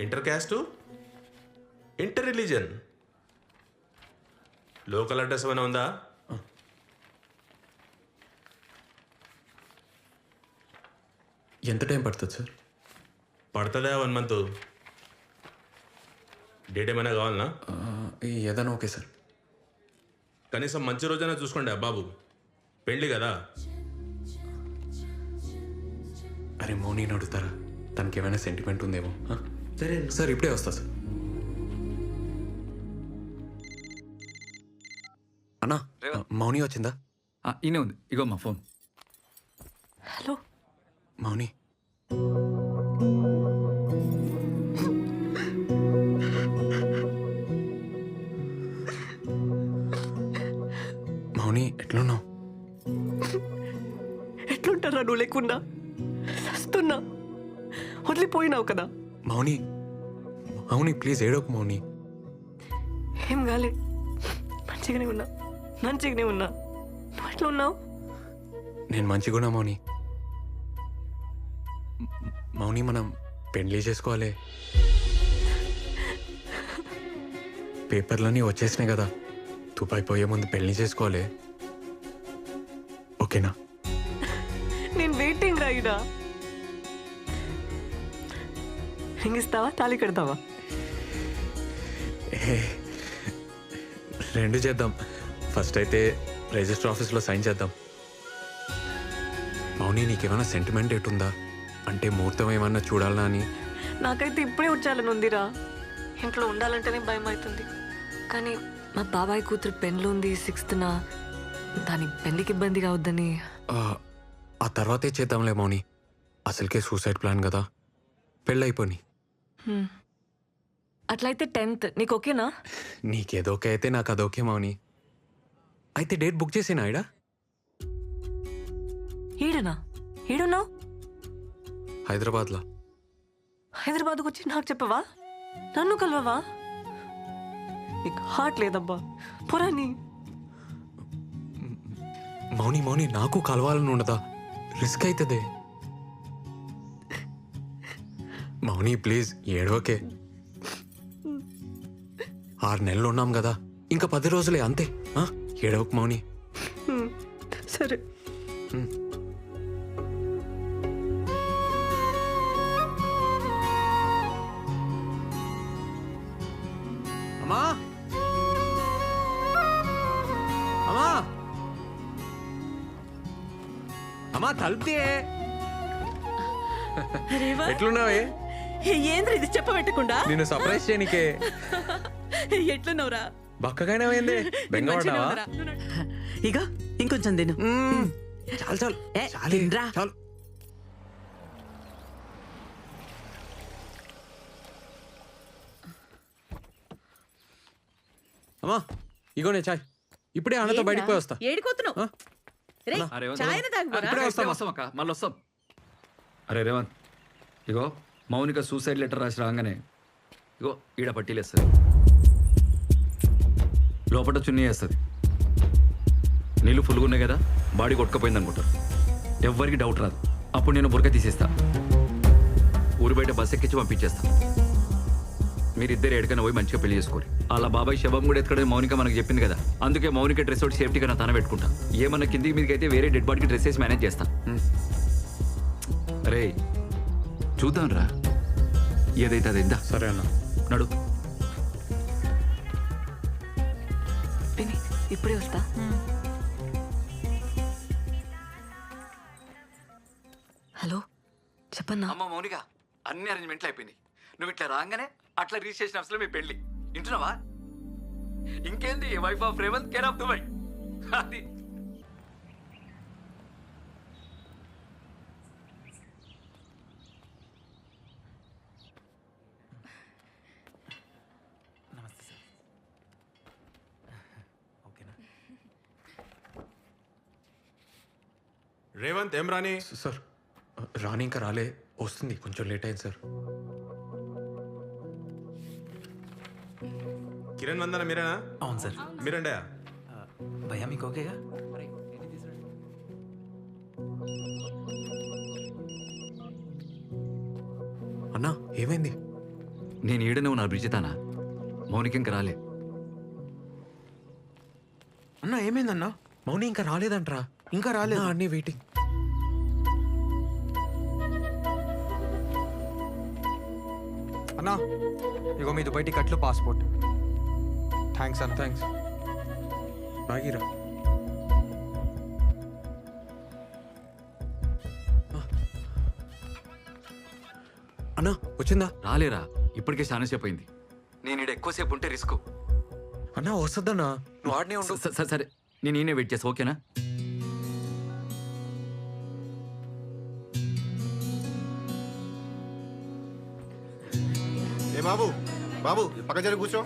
Inter caste inter religion local address ఏమైనా ఉందా? ఎంత టైం పడుతుంది సార్? పడుతుందా వన్ మంత్ డేట్ ఏమైనా కావాలనా? ఏదైనా ఓకే సార్. కనీసం మంచి రోజైనా చూసుకోండి ఆ బాబు. పెళ్ళి కదా. అరే మౌనీని అడుగుతారా? తనకి ఏమైనా సెంటిమెంట్ ఉందేమో? సరే సార్ ఇప్పుడే వస్తా సార్. అన్నా మౌని వచ్చిందా? ఆ, ఈయనే ఉంది. ఇగో మా ఫోన్. హలో. మౌని. మౌని ఎట్లున్నావు? ఎట్లుంటారా నువ్వు లేకుండా సస్తున్నా. వదిలిపోయినావు కదా. మౌని మౌని ప్లీజ్ ఏడోకు మౌని. ఏం కాలే. మంచిగానే ఉన్నా. మంచిగానే ఉన్నా. నువ్వు ఎట్లా ఉన్నావు? నేను మంచిగున్నా మౌని. మౌని మనం పెళ్ళి చేసుకోవాలి. పేపర్లన్నీ వచ్చేసినాయి కదా. తుపాయి పోయే ముందు పెళ్ళి చేసుకోవాలి. ఓకేనా? నేను వెయిటింగ్ రాయిడా రింగ్ ఇస్తావా తాళి కడతావా? రెండు చేద్దాం. ఫస్ట్ అయితే రిజిస్టర్ ఆఫీస్లో సైన్ చేద్దాం. మౌని నీకేమైనా సెంటిమెంట్ ఎటుందా అంటే ముహూర్తం ఏమన్నా చూడాలనా అని? నాకైతే ఇప్పుడే వచ్చాలని ఉందిరా. ఇంట్లో ఉండాలంటేనే భయం అవుతుంది. కానీ మా బాబాయ్ కూతురు పెళ్ళి ఉంది సిక్స్త్న దాని పెళ్ళికి ఇబ్బంది కావద్దని. ఆ, తర్వాతే చేద్దాంలే మౌని. అసలుకే సూసైడ్ ప్లాన్ కదా. పెళ్ళైపోని. అట్లయితే టెన్త్. నీకు ఓకేనా? నీకేదోకే అయితే నాకు అదోకే మౌని. అయితే డేట్ బుక్ చేసేనా ఇడా ఈడనా? ఈడున్నావు? హైదరాబాద్లో. హైదరాబాద్కు వచ్చి నాకు చెప్పవా? నన్ను కలవవా? నీకు హార్ట్ లేదబ్బా. పురాని. మౌని మౌని నాకు కలవాలని ఉండదా? రిస్క్ అవుతుంది మౌని ప్లీజ్ ఏడవకే. ఆరు నెలలు ఉన్నాం కదా ఇంకా పది రోజులే అంతే? ఏడవకు మౌని. సరే. అమ్మా! అమ్మా! అమ్మా తలుపుతే ఎట్లున్నావే? ఏంద్ర ఇది? చెప్పబెట్టకుండా? నిన్ను సర్ప్రైజ్ చేయనికే. ఎట్లున్నావురా? బక్కగానే బెంగపడ్డావా ఇగో ఇంకొంచెం తిను. చాలు చాలు. ఏ, చాలే, తినరా. చాలు. అమ్మా ఇగోనే చాయ్. ఇప్పుడే అన్నతో బయటికి పోయి వస్తా ఏడిపోతున్నావు? ఆ? రేయ్, అరే రేవంత్ చాయ్ అయినా తాగుపోరా? ఇప్పుడే వస్తాం వస్తాం అక్క. మళ్ళీ వస్తాం. అరే రేవంత్. ఇగో. మౌనిక సూసైడ్ లెటర్ రాసి రాగానే ఇగో ఈడ పట్టీలేస్తుంది లోపల చున్నీ వేస్తుంది. నీళ్ళు ఫుల్గా ఉన్నాయి కదా బాడీ కొట్టుకపోయింది అనుకుంటారు. ఎవ్వరికి డౌట్ రాదు. అప్పుడు నేను బురక తీసేస్తా. ఊరు బయట బస్ ఎక్కించి పంపించేస్తా. మీరిద్దరు ఎక్కడికైనా పోయి మంచిగా పెళ్ళి చేసుకోరు అలా బాబాయ్ శవం కూడా ఎత్తుకడే మౌనిక మనకు చెప్పింది కదా. అందుకే మౌనిక డ్రెస్ ఒకటి సేఫ్టీగా నా తన పెట్టుకుంటా. ఏమన్నా కిందికి మీదకి అయితే వేరే డెడ్ బాడీకి డ్రెస్ వేసి మేనేజ్ చేస్తా. అరే చూద్దాం రా ఏదైతే అది ఇందా సరే అన్న. నడు. ఇప్పుడే వస్తా. హలో చెప్పన్నా? అమ్మ మౌనిక అన్ని అరేంజ్మెంట్లు అయిపోయినాయి. నువ్వు ఇట్లా రాగానే అట్లా రిజిస్ట్రేషన్ ఆఫీస్లో మీ పెళ్ళి వింటున్నావా? ఇంకేంది wife of Revanth care of Dubai అది రేవంత్ ఏం రాని సార్ రాని ఇంకా రాలే. వస్తుంది కొంచెం లేట్ అయింది సార్. కిరణ్ వందన మీరేనా? అవును సార్. మీరండే? భయ్యా మీకు ఓకేగా? అన్నా ఏమైంది? నేను ఈడనే ఉన్నా బ్రిజితానా? మౌనికి ఇంకా రాలే. అన్న ఏమైందన్నా? మౌని ఇంకా రాలేదంట్రా. ఇంకా రాలేదు. అన్నీ వెయిటింగ్ అన్నా ఇగో మీది బయటి కట్లు పాస్పోర్ట్ థ్యాంక్స్ అన్న. థ్యాంక్స్ బాగిరా అన్నా వచ్చిందా? రాలేరా ఇప్పటికే చాలా సేపు అయింది. నేను ఈడ ఎక్కువసేపు ఉంటే రిస్క్. అన్నా వస్తుందన్నా. నువ్వు ఆడనే ఉండు. సరే నేను ఈయనే వెయిట్ చేస్తా ఓకేనా? బాబు బాబు పక్క జరిగి కూర్చో.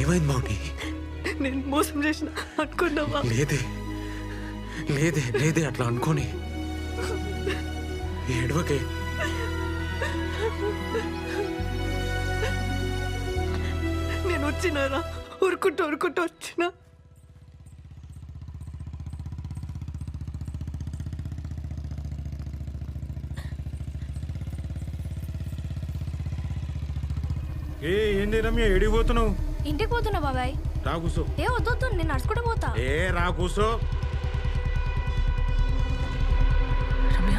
ఏమైంది మౌని నేను మోసం చేసిన అనుకున్నావా? లేదే. లేదే లేదే అట్లా అనుకోని. ఏడవకే నేను వచ్చినారా? ఉరుకుంటూ ఉరుకుంటూ వచ్చిన. ఏ ఏంది రమ్య ఎడిగిపోతున్నావు ఇంటికి పోతున్నా బాబాయ్. రా కూసో. ఏ వద్దొద్దు నేను నడుచుకుంటూ పోతా. ఏ రా కూసో. రమ్య.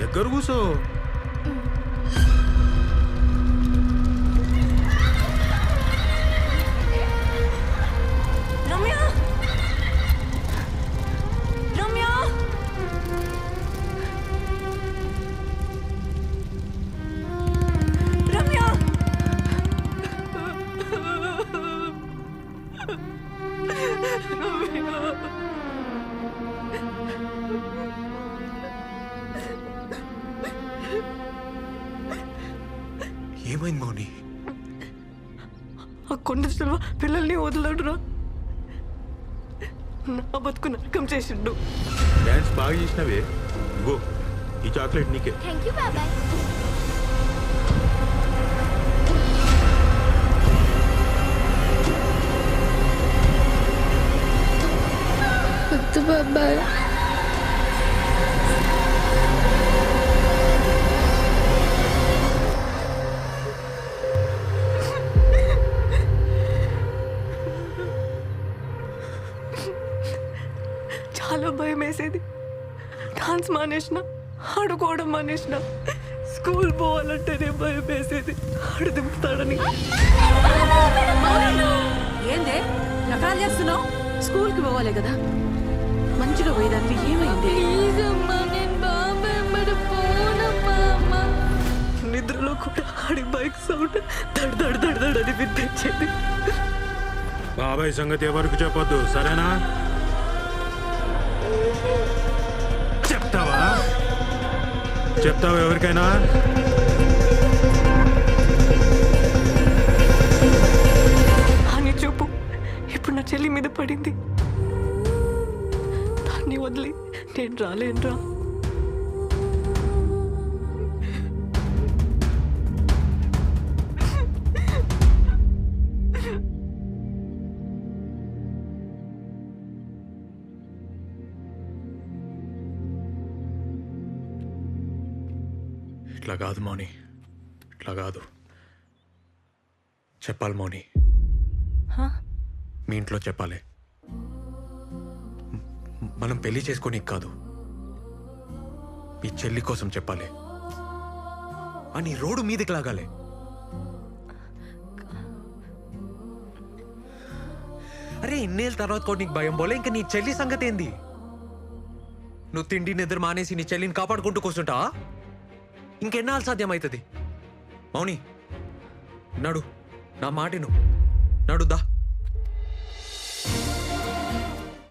దగ్గర కూసో. కొండ చెల్వ పిల్లల్ని వదలడురా. నా బతుకు నరకం చేసిండు. డాన్స్ బాగా చేసినవే. ఇగో ఈ చాక్లెట్ నీకే. థ్యాంక్ యూ బాబాయ్ బాబాయ్ వేసేది డాన్స్ మానేసిన ఆడుకోవడం మానేసిన. స్కూల్ పోవాలంటేనే భయం వేసేది. ఆడు దింపుతాడని. ఏందే? నకరాలు చేస్తున్నావు? స్కూల్కి పోవాలి కదా. మంచిగా పోయేదానికి ఏమైంది? నిద్రలో కూడా ఆడి బైక్ సౌండ్ దడ్ దడ్ దడ్ దడ్ అని వినిపించేది. బాబాయ్ సంగతి ఎవరికి చెప్పొద్దు సరేనా? చెప్తావు ఎవరికైనా? అని చూపు ఇప్పుడు నా చెల్లి మీద పడింది. దాన్ని వదిలి నేను రాలేనురా. ఇట్లా కాదు మౌని. ఇట్లా కాదు. చెప్పాలి మౌని. మీ ఇంట్లో చెప్పాలి. మనం పెళ్ళి చేసుకొని కాదు. మీ చెల్లి కోసం చెప్పాలి. అని రోడ్డు మీదకి లాగాలి. అరే ఇన్నేళ్ళ తర్వాత కూడా నీకు భయం పోలే? ఇంకా నీ చెల్లి సంగతి ఏంది? నువ్వు తిండి నిద్ర మానేసి నీ చెల్లిని కాపాడుకుంటూ కూర్చుంటా ఇంకెన్నాళ్ళు సాధ్యమవుతుంది? మౌని నడు నా మాటిను నడుద్దా